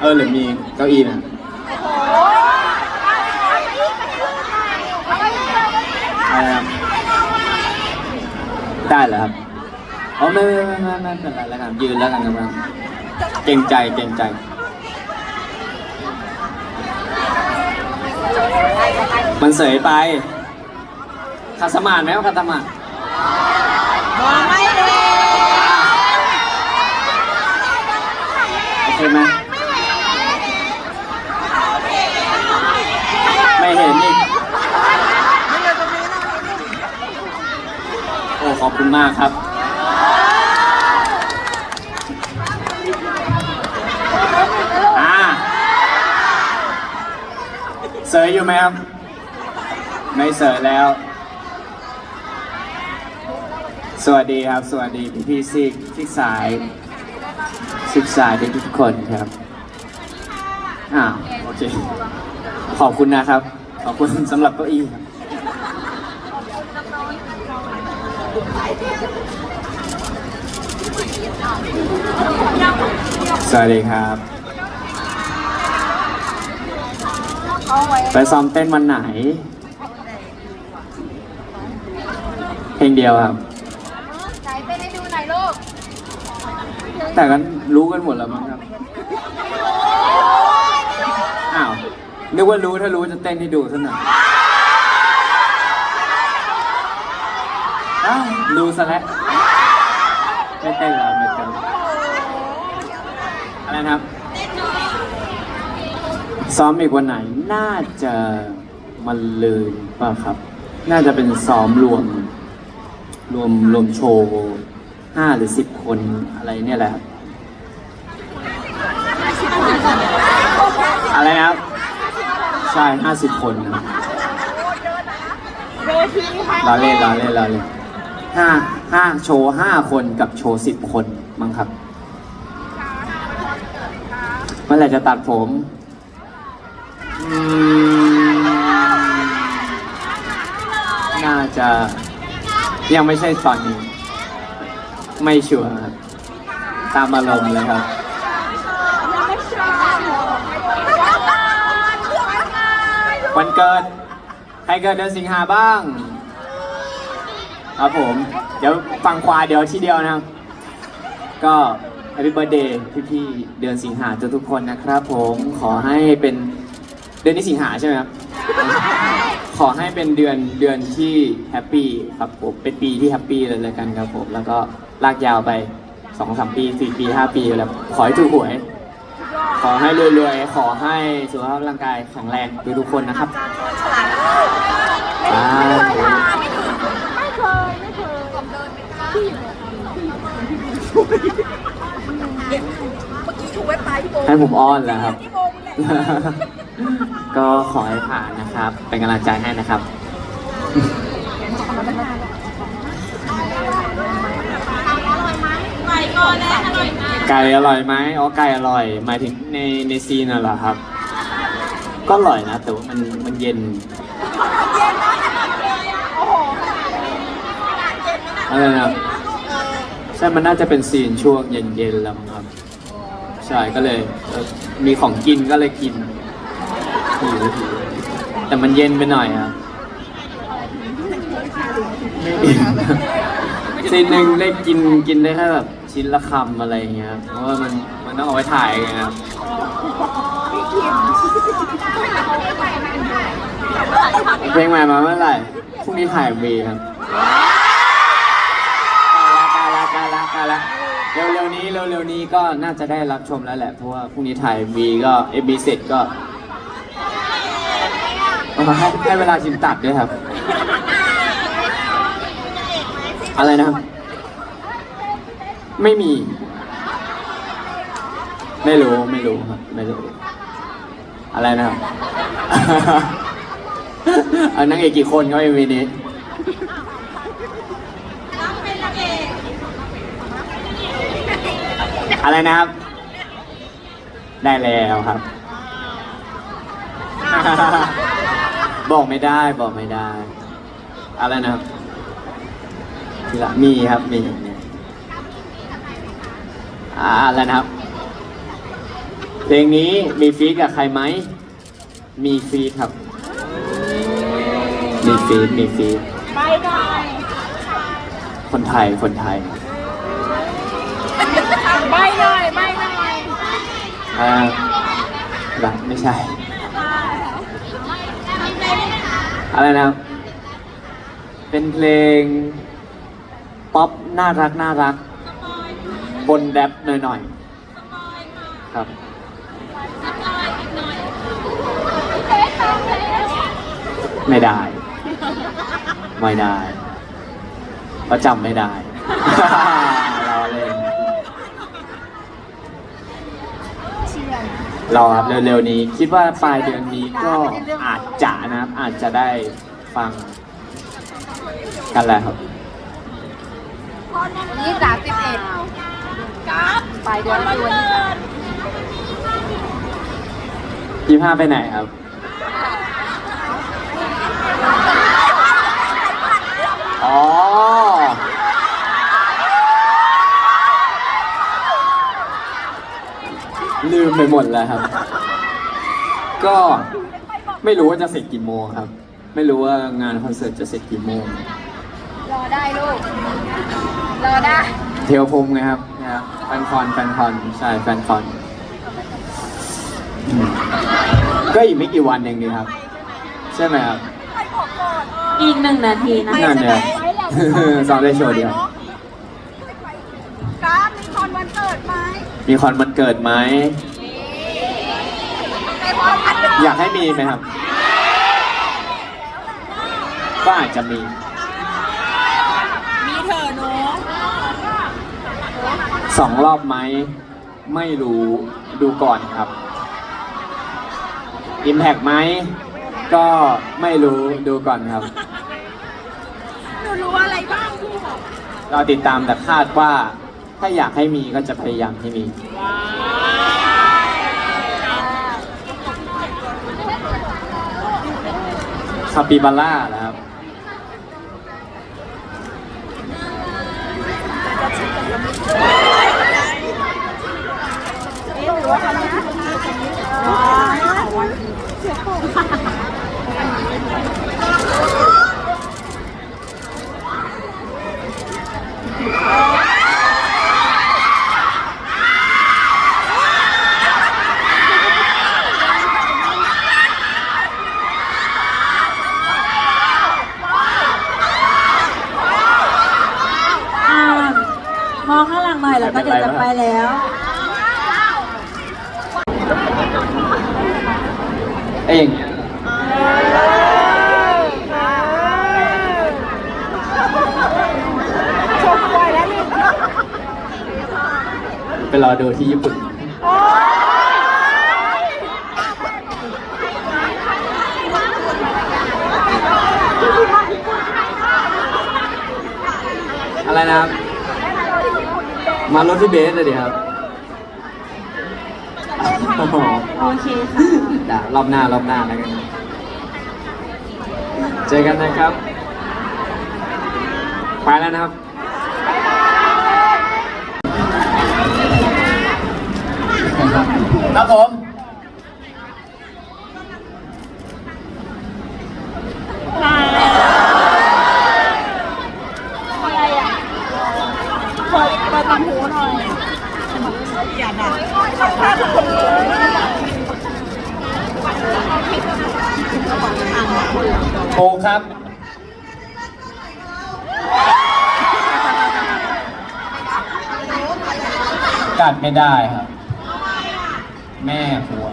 เออหรือมีเก้าอี้นะอะไรครับได้เหรอครับอ๋อไม่ไม่ไม่ไม่ไม่เป็นไรแล้วกันยืนแล้วกันครับเกรงใจเกรงใจมันเสยไปคาสมานไหมว่าคาสมานบอกไม่เลย โอเคไหมไม่เห็นอีกโอ้ขอบคุณ มากครับ อ่า เสยอยู่ไหมครับ ไม่เสยแล้ว สวัสดีครับ สวัสดีพี่พี่ซิกซิกสายศึกษาทุกทุกคนครับอ่าโอเค ขอบคุณนะครับ ขอบคุณสำหรับเก้าอี้ครับ สวัสดีครับ ไปซ้อมเต้นวันไหน เพลงเดียวครับ ไหนเต้นให้ดูหน่อยลูกแต่กันรู้กันหมดแล้วมั้งครับ อ้าว นึกว่ารู้ถ้ารู้จะเต้นให้ดูซะหน่อยอ้าวรู้ซะแล้ว ไม่เต้นแล้วไม่เต้นอะไรนะครับ ซ้อมอีกวันไหน น่าจะมันเลยป่ะครับ น่าจะเป็นซ้อมรวม รวมรวมโชว์ห้าหรือสิบคนอะไรเนี่ยแหละครับ อะไรนะครับ ใช่ห้าสิบคนนะเราเล่นเราเล่นเราเล่น ห้าห้าโชว์ห้าคนกับโชว์สิบคนมั้งครับเมื่อไหร่จะตัดผมน่าจะยังไม่ใช่ตอนนี้ ไม่ชัวร์ครับตามอารมณ์เลยครับวันเกิดใครเกิดเดือนสิงหาบ้าง ครับผม เดี๋ยวฟังควาเดี๋ยวทีเดียวนะครับ ก็ Happy Birthday พี่ๆเดือนสิงหาทุกๆคนนะครับ ผมขอให้เป็นเดือนนี้สิงหาใช่ไหมครับ ขอให้เป็นเดือนเดือนที่แฮปปี้ครับผมเป็นปีที่แฮปปี้เลยเลยกันครับผม แล้วก็ลากยาวไปสองสามปีสี่ปีห้าปีแล้วขอให้ถูกหวย ขอให้รวยๆ ขอให้สุขภาพร่างกายแข็งแรงทุกๆคนนะครับสาธุ ไม่เคย ไม่เคยผมเดินไปที่ เมื่อกี้ถูกเว็บไปพี่โบให้ผมอ้อนแล้วครับ พี่โบนี่แหละก็ขอให้ผ่านนะครับ เป็นกำลังใจให้นะครับ ไปก่อนแล้วอร่อยมากไก่อร่อยไหมอ๋อไก่อร่อย หมายถึงในในซีนน่ะเหรอครับ ก็อร่อยนะ แต่ว่ามันมันเย็นโอ้โหอะไรนะครับ ใช่มันน่าจะเป็นซีนช่วงเย็นๆแล้วมั้งครับ ใช่ก็เลยเอ่อมีของกินก็เลยกินหิวหิวแต่มันเย็นไปหน่อยครับไม่อิ่มซีนหนึ่งได้กินกินได้แค่แบบชิ้นละคำอะไรอย่างเงี้ยครับเพราะว่ามันมันต้องเอาไว้ถ่ายไงครับ เพลงใหม่มาเมื่อไหร่พรุ่งนี้ถ่ายวีครับกาละ ละกาละเร็วๆนี้เร็วๆนี้ก็น่าจะได้รับชมแล้วแหละ เพราะว่าพรุ่งนี้ถ่ายวีก็เอบีเสร็จก็มาให้ให้เวลาชิมตัดด้วยครับ อะไรนะครับ ไม่มี ไม่รู้ไม่รู้ครับไม่รู้ อะไรนะครับอานางเอกกี่คนก็เอ็มวีนี้ อะไรนะครับ ได้แล้วครับ บอกไม่ได้บอกไม่ได้ อะไรนะครับทีละมีครับมีมีอ่าอะไรนะครับ เพลงนี้มีฟีดกับใครไหม มีฟีดครับ มีฟีดมีฟีดไปหน่อยคนไทยคนไทย ไปหน่อยไปหน่อยอ่าแบบไม่ใช่ อะไรนะครับ เป็นเพลง ป๊อปน่ารักน่ารัก บนแรปหน่อยๆครับไม่ได้ ไม่ได้เพราะจำไม่ได้ รอเล่น เชีย ร์รอครับเร็วๆนี้ คิดว่าปลายเดือนนี้ก็อาจจะนะครับ อาจจะได้ฟังกันแล้วครับนี่สามสิบเอ็ดกับไปเดือนวันนี้ยี่ห้าไปไหนครับ อ๋อ ลืมไปหมดแล้วครับ ก็ไม่รู้ว่าจะเสร็จกี่โมงครับ ไม่รู้ว่างานคอนเสิร์ตจะเสร็จกี่โมง รอได้ลูก รอได้ เทวพรหมไงครับนะครับแฟนคอนแฟนคอนใช่แฟนคอนอืมก็อีกไม่กี่วันเองดีครับ ใช่ไหมครับ อีกหนึ่งนาทีนะ นั่นเนี่ยซ้อมได้โชว์เดียวกับมี คอนวันเกิดไหมมีคอนมันเกิดไหมในบอลพัดอยากให้มีไหมครับ ก็อาจจะมี มีเธอเนาะสองรอบไหม ไม่รู้ดูก่อนครับ Impact ไหม ก็ไม่รู้ดูก่อนครับ หนูรู้อะไรบ้างพี่เราติดตามแต่คาดว่า ถ้าอยากให้มีก็จะพยายามให้มี คาปิบาร่านะครับหรือว่าทำนะ อ่ามองข้างหลังหน่อยแล้วก็เดี๋ยวจะไปแล้ว เอ้ยอย่างเงี้ยไป รอดูที่ญี่ปุ่น อะไรนะครับ มารถที่เบสเลยดิครับโอ้โหโอเคค่ะรอบหน้ารอบหน้าแล้วกัน เจอกันนะครับ ไปแล้วนะครับ ครับผมอะไรอะเปิดเปิดตังหูหน่อยอย่าด่าโทครับกัดไม่ได้ครับ แม่หัว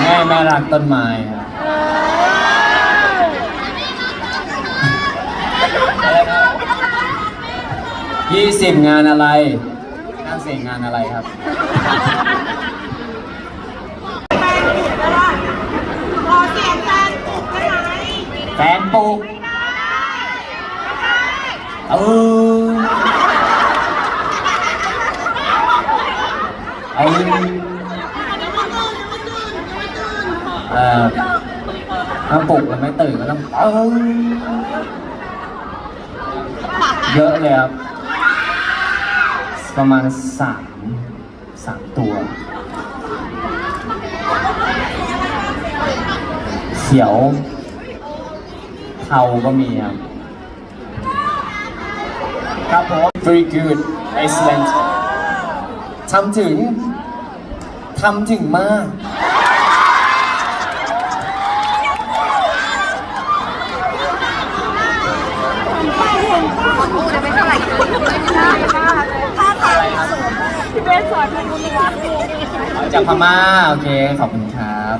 แม่แม่รักต้นไม้ครับยี่สิบงานอะไรนั่งเสียงงานอะไรครับ ขอเสียงแฟนปลุกได้ไหม แฟนปลุกเออเออเออครับ ต้อง ปลุกแล้วไม่ตื่นก็ต้องเออเยอะเลยครับ ประมาณสามสามตัวเขียวเทาก็มีครับ ครับผม very good excellent ทำถึง ทำถึงมาก พูดได้ไม่เท่าไหร่ไม่ได้ถ้าทางพี่เบสสอนให้ดูรัก จากพม่าโอเคขอบคุณครับ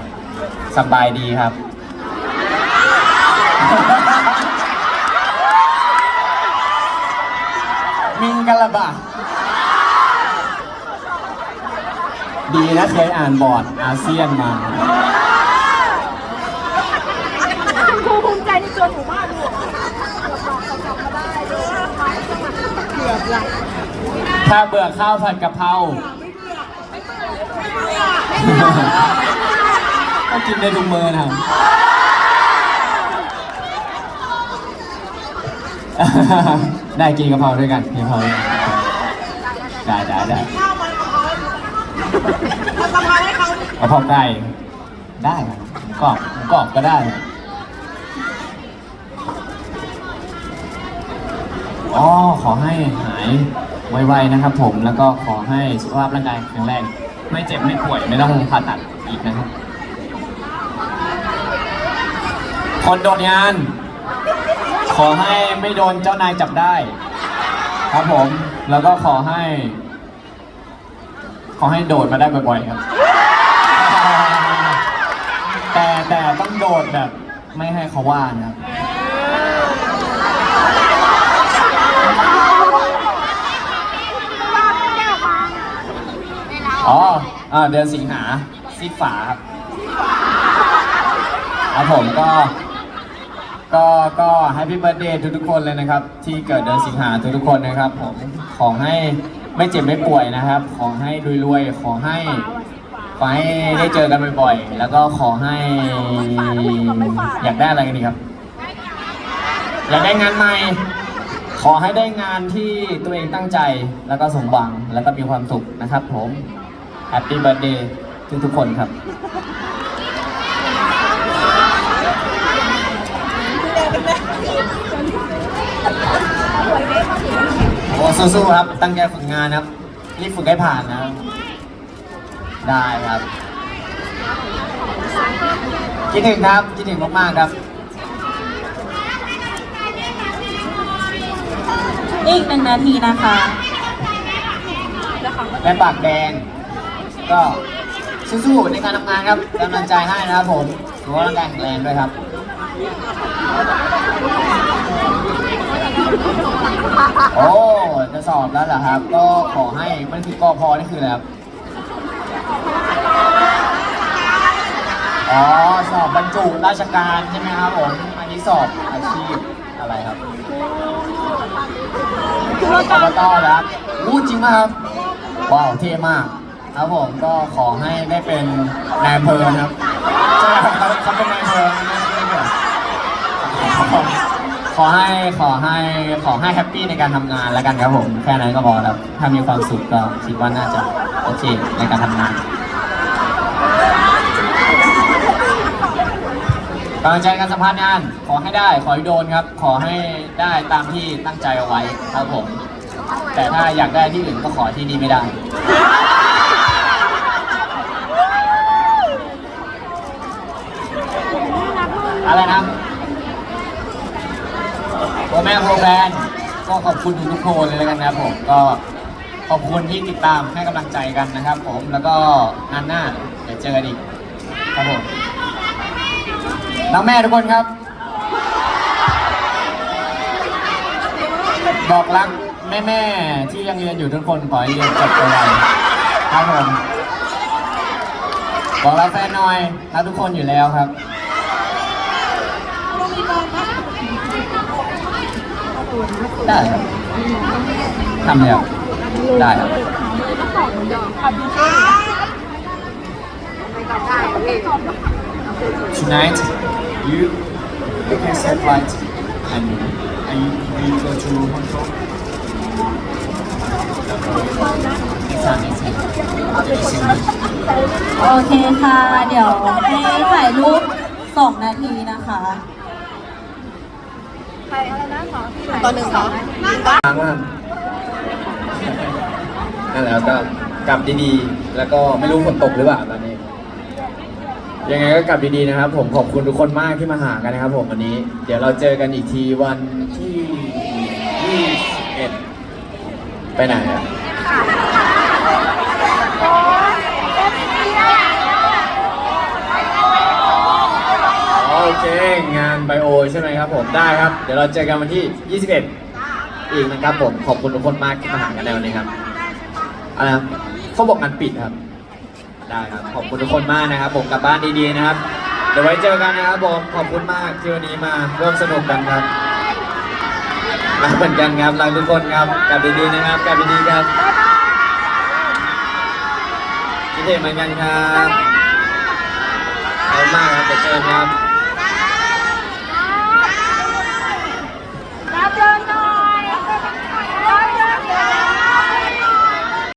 สบายดีครับ มิงกะลาบะดีนะเคยอ่านบอร์ดอาเซียนมา ครูภูมิใจในตัวหนูมากลูกเกือบละถ้าเบื่อข้าวผัดกะเพรา ก็กินได้ทุกมือนะครับได้กินกะเพราด้วยกันกินกะเพราด้วยกันได้ได้ได้ข้าวมันกะเพราให้เขากะเพราไก่ได้ครับหมูกรอบหมูกรอบก็ได้อ๋อขอให้หายไวๆนะครับผมแล้วก็ขอให้สุขภาพร่างกายแข็งแรง ไม่เจ็บไม่ป่วยไม่ต้องผ่าตัดอีกนะครับ คนโดนงาน ขอให้ไม่โดนเจ้านายจับได้ ครับผม แล้วก็ขอให้ ขอให้โดดมาได้บ่อยๆครับ แต่แต่ต้องโดดแบบ ไม่ให้เขาว่านะครับ อ๋ออ่าเดือนสิงหาซีฝาครับครับผมก็ ก็ก็แฮปปี้เบิร์ดเดย์ทุกๆคนเลยนะครับ ที่เกิดเดือนสิงหาทุกๆคนนะครับ ผมขอให้ไม่เจ็บไม่ป่วยนะครับ ขอให้รวยๆขอให้ขอให้ได้เจอกันบ่อยๆแล้วก็ขอให้อยากได้อะไรกันดีครับอยากได้งานใหม่ ขอให้ได้งานที่ตัวเองตั้งใจแล้วก็สมหวังแล้วก็มีความสุขนะครับผม แฮปปี้เบิร์ดเดย์ทุกๆคนครับโอ้สู้ๆครับ ตั้งใจฝึกงานครับ รีบฝึกให้ผ่านนะครับได้ครับ คิดถึงครับ คิดถึงมากๆครับ อีกหนึ่งนาทีนะคะแม่ปากแดง ก็สู้ๆในการทำงานครับกำลังใจให้นะครับผมสุขภาพร่างกายแข็งแรงด้วยครับโอ้จะสอบแล้วเหรอครับ ก็ขอให้มันคือกอพอนี่คืออะไรครับอ๋อสอบบรรจุราชการใช่ไหมครับผมอันนี้สอบอาชีพอะไรครับอบตแล้วครับรู้จริงไหมครับว้าวเท่มาก ครับผมก็ขอให้ได้เป็นนายอำเภอนะครับใช่ครับเขาเขาเป็นนายอำเภอนะไม่ใช่เหรอขอให้ขอให้ขอให้แฮปปี้ในการทำงานแล้วกันครับผม แค่นั้นก็พอแล้วถ้ามีความสุขก็คิดว่าน่าจะโอเคในการทำงานกำลังใจการสัมภาษณ์งาน ขอให้ได้ ขอให้โดนครับ ขอให้ได้ตามที่ตั้งใจเอาไว้ครับผม แต่ถ้าอยากได้ที่อื่นก็ขอที่นี่ไม่ได้ อะไรนะโอแม่โปรแบนก็ขอบคุณทุกๆคนเลยแล้วกันนะครับผมก็ขอบคุณที่ติดตามให้กำลังใจกันนะครับ ผมแล้วก็งานหน้าเดี๋ยวเจอกันอีกครับผมน้องแม่ทุกคนครับ บอกรักแม่แม่ที่ยังเรียนอยู่ทุกคนขอให้เรียนจบไวครับผมบอกรักแฟนหน่อยรักทุกคนอยู่แล้วครับ ได้ครับทำเลยครับได้ครับ tonight you you can set right and and you, you go to Hong Kong next time next time Thank you so much โอเคค่ะ เดี๋ยวให้ถ่ายรูปสองนาทีนะคะ ตอนหนึ่งเหรอค้างมากนั่นแหละก็กลับดีๆ แล้วก็ไม่รู้ฝนตกหรือเปล่าตอนนี้ ยังไงก็กลับดีๆนะครับ ผมขอบคุณทุกคนมากที่มาหากันนะครับ ผมวันนี้ เดี๋ยวเราเจอกันอีกทีวันที่21ไปไหนอะ โอเคงานไไบโอใช่ไหมครับผมได้ครับ เดี๋ยวเราเจอกันวันที่ 21 อีกนะครับผมขอบคุณทุกคนมากที่มาหากันในวันนี้ครับอะไรเขาบอกงานปิดครับ ได้ครับขอบคุณทุกคนมากนะครับ ผมกลับบ้านดีๆนะครับ เดี๋ยวไว้เจอกันนะครับผมขอบคุณมากที่วันนี้มาร่วมสนุกกันครับรักเหมือนกันครับรักทุกคนครับกลับดีๆนะครับกลับดีๆครับคิดเห็นเหมือนกันครับขอบคุณมากครับเจอกันครับ